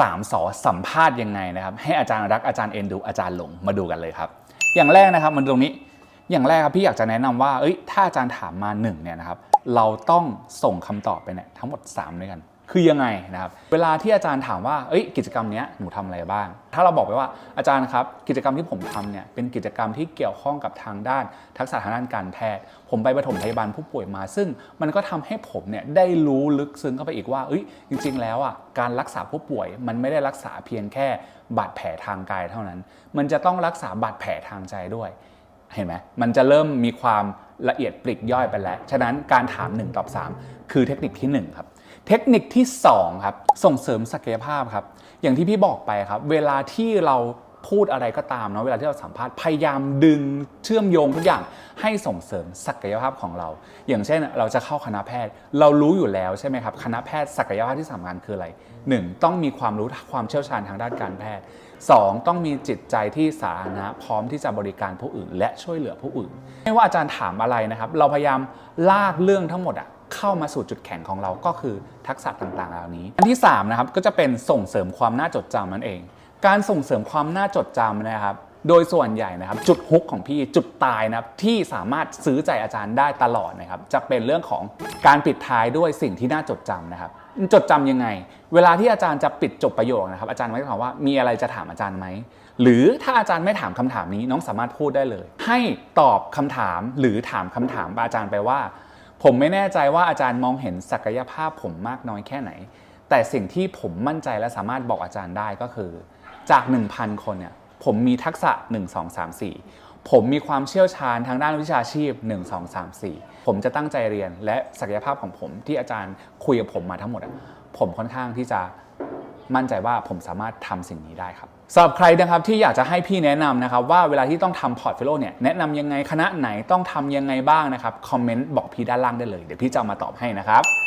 3สอสัมภาษณ์ยังไงนะครับ ให้อาจารย์รักอาจารย์เอ็นดูอาจารย์หลงมาดูกันเลยครับ อย่างแรกนะครับมันตรงนี้อย่างแรกครับพี่อยากจะแนะนำว่าเอ้ยถ้าอาจารย์ถามมา1เนี่ยนะครับเราต้องส่งคำตอบไปเนี่ยทั้งหมด 3 ด้วยกัน คือยังไงนะครับ เวลาที่อาจารย์ถามว่าเอ้ยกิจกรรมนี้หนูทำอะไรบ้าง ถ้าเราบอกไปว่าอาจารย์ครับ กิจกรรมที่ผมทำเนี่ยเป็นกิจกรรมที่เกี่ยวข้องกับทางด้าน ทักษะทางด้านการแพทย์ ผมไปปฐมพยาบาลผู้ป่วยมา ซึ่งมันก็ทำให้ผมเนี่ยได้รู้ลึกซึ้งเข้าไปอีกว่าเอ้ยจริง ๆ แล้วอะการรักษาผู้ป่วยมันไม่ได้รักษาเพียงแค่บาดแผลทางกายเท่านั้น มันจะต้องรักษาบาดแผลทางใจด้วย เห็นไหมมันจะเริ่มมีความ ละเอียดปลีกย่อยไปแล้ว ฉะนั้นการถาม 1 ตอบ 3 คือเทคนิคที่ 1 ครับ เทคนิคที่ 2 ครับ ส่งเสริมศักยภาพครับ อย่างที่พี่บอกไปครับ เวลาที่เรา พูดอะไรก็ตามเนาะเวลาที่เราสัมภาษณ์พยายามดึงเชื่อมโยงทุกอย่างให้ส่งเสริมศักยภาพของเรา อย่างเช่นเราจะเข้าคณะแพทย์ เรารู้อยู่แล้วใช่ไหมครับคณะแพทย์ศักยภาพที่สำคัญคืออะไร 1. ต้องมีความรู้ความเชี่ยวชาญทางด้านการแพทย์ 2. ต้องมีจิตใจที่สาธารณะพร้อมที่จะบริการผู้อื่น และช่วยเหลือผู้อื่นไม่ว่าอาจารย์ถามอะไรนะครับ เราพยายามลากเรื่องทั้งหมดอะเข้ามาสู่จุดแข็งของเราก็คือทักษะต่างๆเหล่านี้ อันที่3นะครับก็จะเป็นส่งเสริมความน่าจดจำนั่นเอง การส่งเสริมความน่าจดจำนะครับ โดยส่วนใหญ่นะครับ จุดฮุกของพี่จุดตายนะครับที่สามารถซื้อใจอาจารย์ได้ตลอดนะครับ จะเป็นเรื่องของการปิดท้ายด้วยสิ่งที่น่าจดจำนะครับ จดจำยังไง เวลาที่อาจารย์จะปิดจบประโยคนะครับ อาจารย์ไม่ได้ถามว่ามีอะไรจะถามอาจารย์ไหมหรือถ้าอาจารย์ไม่ถามคำถามนี้น้องสามารถพูดได้เลย ให้ตอบคำถามหรือถามคำถามอาจารย์ไปว่า ผมไม่แน่ใจว่าอาจารย์มองเห็นศักยภาพผมมากน้อยแค่ไหน แต่สิ่งที่ผมมั่นใจและสามารถบอกอาจารย์ได้ก็คือ จาก 1,000 คนเนี่ยผมมีทักษะ 1 2 3 4 ผมมีความเชี่ยวชาญทางด้านวิชาชีพ 1 2 3 4 ผมจะตั้งใจเรียนและศักยภาพของผมที่อาจารย์คุยกับผมมาทั้งหมดอะผมค่อนข้างที่จะมั่นใจว่าผมสามารถทำสิ่งนี้ได้ครับสำหรับใครนะครับที่อยากจะให้พี่แนะนำนะครับว่าเวลาที่ต้องทำพอร์ตโฟลิโอเนี่ยแนะนำยังไงคณะไหนต้องทำยังไงบ้างนะครับคอมเมนต์บอกพี่ด้านล่างได้เลย เดี๋ยวพี่จะามาตอบให้นะครับ